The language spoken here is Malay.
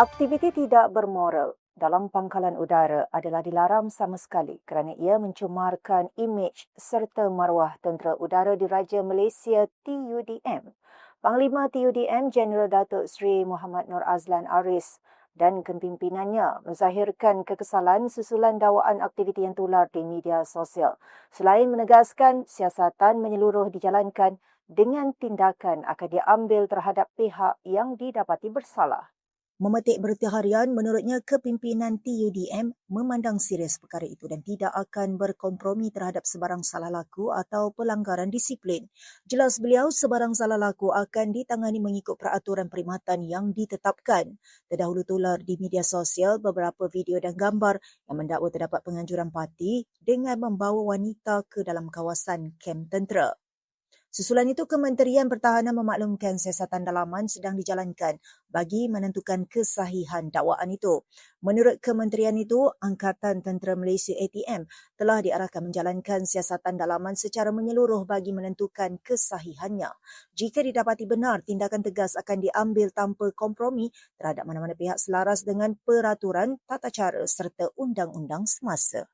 Aktiviti tidak bermoral dalam pangkalan udara adalah dilarang sama sekali kerana ia mencemarkan imej serta maruah Tentera Udara Diraja Malaysia TUDM. Panglima TUDM Jeneral Datuk Seri Muhammad Nur Azlan Aris dan kepimpinannya menzahirkan kekesalan susulan dakwaan aktiviti yang tular di media sosial. Selain menegaskan siasatan menyeluruh dijalankan dengan tindakan akan diambil terhadap pihak yang didapati bersalah. Memetik berita harian, menurutnya kepimpinan TUDM memandang serius perkara itu dan tidak akan berkompromi terhadap sebarang salah laku atau pelanggaran disiplin. Jelas beliau, sebarang salah laku akan ditangani mengikut peraturan perkhidmatan yang ditetapkan. Terdahulu tular di media sosial beberapa video dan gambar yang mendakwa terdapat penganjuran parti dengan membawa wanita ke dalam kawasan kem tentera. Susulan itu, Kementerian Pertahanan memaklumkan siasatan dalaman sedang dijalankan bagi menentukan kesahihan dakwaan itu. Menurut kementerian itu, Angkatan Tentera Malaysia ATM telah diarahkan menjalankan siasatan dalaman secara menyeluruh bagi menentukan kesahihannya. Jika didapati benar, tindakan tegas akan diambil tanpa kompromi terhadap mana-mana pihak selaras dengan peraturan, tata cara serta undang-undang semasa.